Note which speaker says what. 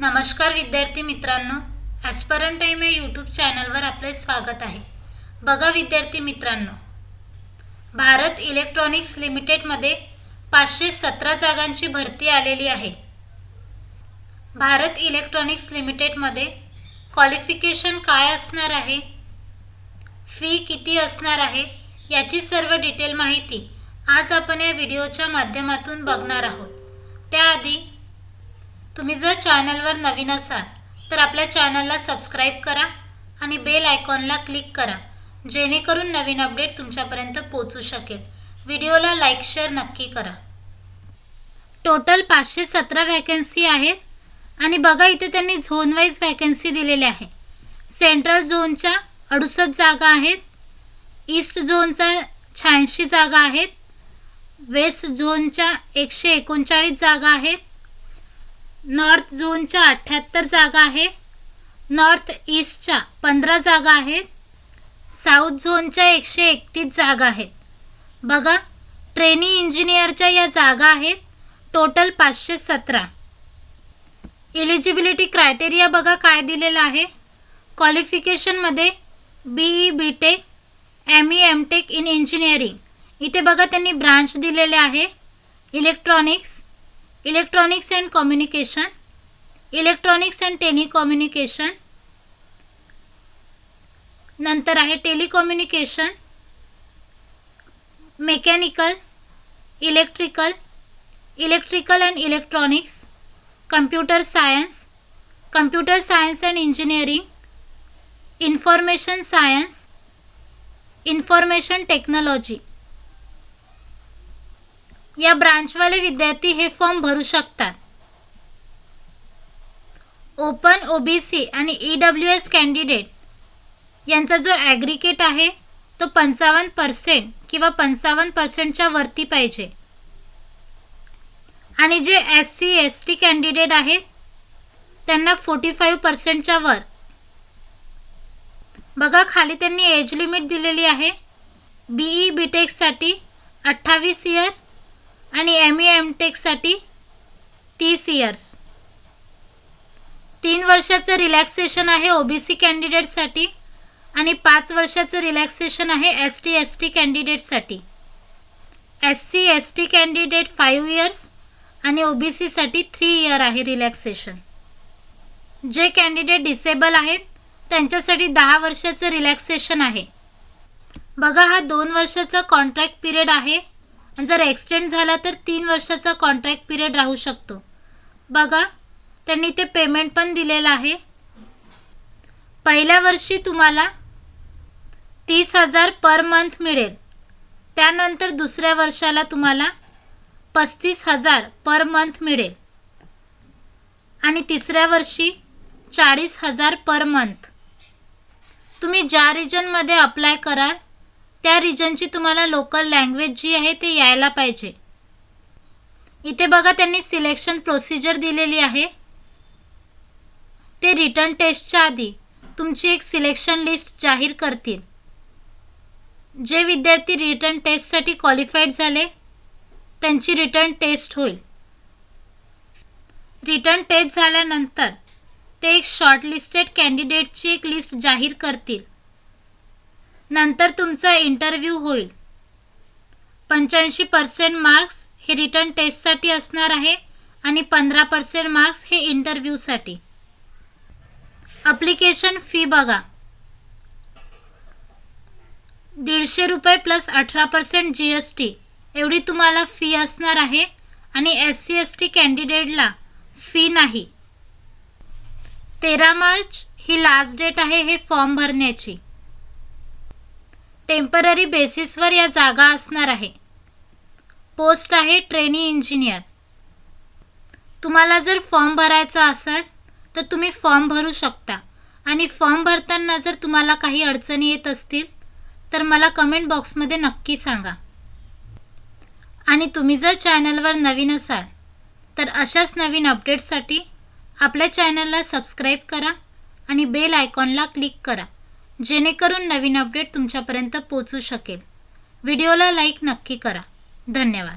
Speaker 1: नमस्कार विद्यार्थी मित्रांनो ॲस्परन टाईम या यूट्यूब चॅनलवर आपले स्वागत आहे. बघा विद्यार्थी मित्रांनो भारत इलेक्ट्रॉनिक्स लिमिटेडमध्ये पाचशे सतरा जागांची भरती आलेली आहे. भारत इलेक्ट्रॉनिक्स लिमिटेडमध्ये क्वालिफिकेशन काय असणार आहे? फी किती असणार आहे? याची सर्व डिटेल माहिती आज आपण या व्हिडिओच्या माध्यमातून बघणार आहोत. त्याआधी तुम्ही जर चॅनलवर नवीन असाल तर आपल्या चॅनलला सबस्क्राईब करा आणि बेल आयकॉनला क्लिक करा जेणेकरून नवीन अपडेट तुमच्यापर्यंत पोचू शकेल. व्हिडिओला लाईक शेअर नक्की करा. टोटल पाचशे सतरा वॅकन्सी आहेत आणि बघा इथे त्यांनी झोन वाईज वॅकन्सी दिलेल्या आहे. सेंट्रल झोनच्या अडुसष्ट जागा आहेत ईस्ट झोनचा शहाऐंशी जागा आहेत वेस्ट झोनच्या एकशे एकोणचाळीस जागा आहेत नॉर्थ झोनच्या अठ्ठ्याहत्तर जागा आहे. नॉर्थ ईस्टच्या पंधरा जागा आहेत. साऊथ झोनच्या एकशे एकतीस जागा आहेत. बघा ट्रेनी इंजिनियरच्या या जागा आहेत. टोटल पाचशे सतरा. इलिजिबिलिटी क्रायटेरिया बघा काय दिलेलं आहे. क्वालिफिकेशनमध्ये B E B tech M E M tech in engineering. इथे बघा त्यांनी ब्रांच दिलेले आहे. Electronics electronics and communication electronics and telecommunication नंतर आहे telecommunication mechanical electrical electrical and electronics computer science computer science and engineering information science information technology या ब्रांचवाले विद्यार्थी हे फॉर्म भरू शकतात. ओपन ओबीसी आणि ई डब्ल्यू एस कॅन्डिडेट यांचा जो ॲग्रिकेट आहे तो पंचावन्न पर्सेंट किंवा पंचावन्न पर्सेंटच्या वरती पाहिजे. आणि जे S C S T candidate आहेत त्यांना फोर्टी फाईव्ह पर्सेंटच्या वर. बघा खाली त्यांनी एज लिमिट दिलेली आहे. बीई बी टेकसाठी अठ्ठावीस इयर आणि एम ई एम टेकसाठी तीस इयर्स तीन वर्षाचं रिलॅक्सेशन आहे ओबीसी कॅन्डिडेटसाठी आणि पाच वर्षाचं रिलॅक्सेशन आहे S T S T कॅन्डिडेटसाठी S C S T candidate five years आणि ओबीसीसाठी थ्री इयर आहे रिलॅक्सेशन जे कॅन्डिडेट डिसेबल आहेत त्यांच्यासाठी दहा वर्षाचं रिलॅक्सेशन आहे. बघा हा दोन वर्षाचा कॉन्ट्रॅक्ट पिरियड आहे. आणि जर एक्सटेंड झाला तर तीन वर्षाचा कॉन्ट्रॅक्ट पिरियड राहू शकतो. बघा त्यांनी ते पेमेंट पण दिलेलं आहे. पहिल्या वर्षी तुम्हाला तीस हजार पर मंथ मिळेल. त्यानंतर दुसऱ्या वर्षाला तुम्हाला पस्तीस हजार पर मंथ मिळेल. आणि तिसऱ्या वर्षी चाळीस हजार पर मंथ तुम्ही ज्या रिजनमध्ये अप्लाय कराल त्या रिजनची तुम्हाला लोकल लँग्वेज जी आहे ते यायला पाहिजे. इथे बघा त्यांनी सिलेक्शन प्रोसिजर दिलेली आहे. ते रिटर्न टेस्टच्या आधी तुमची एक सिलेक्शन लिस्ट जाहीर करतील. जे विद्यार्थी रिटर्न टेस्टसाठी क्वालिफाईड झाले त्यांची रिटर्न टेस्ट होईल. रिटर्न टेस्ट झाल्यानंतर ते एक शॉर्टलिस्टेड कॅन्डिडेटची एक लिस्ट जाहीर करतील. नंतर तुमचा इंटरव्ह्यू होईल. पंच्याऐंशी पर्सेंट मार्क्स हे रिटर्न टेस्टसाठी असणार आहे आणि पंधरा पर्सेंट मार्क्स हे इंटरव्ह्यूसाठी अप्लिकेशन फी बघा. दीडशे रुपये प्लस अठरा पर्सेंट जी एस टी एवढी तुम्हाला फी असणार आहे आणि एस सी एस टी कॅन्डिडेटला फी नाही. तेरा मार्च ही लास्ट डेट आहे हे फॉर्म भरण्याची. टेंपररी बेसिसवर या जागा असणार आहे. पोस्ट आहे ट्रेनी इंजिनियर. तुम्हाला जर फॉर्म भरायचा असेल तर तुम्ही फॉर्म भरू शकता. आणि फॉर्म भरताना जर तुम्हाला काही अडचणी येत असतील तर मला कमेंट बॉक्समध्ये नक्की सांगा. आणि तुम्ही जर चॅनलवर नवीन असाल तर अशाच नवीन अपडेट्ससाठी आपल्या चॅनलला सबस्क्राईब करा आणि बेल आयकॉनला क्लिक करा. जेणेकरून नवीन अपडेट तुमच्यापर्यंत पोचू शकेल. व्हिडिओला लाईक नक्की करा. धन्यवाद.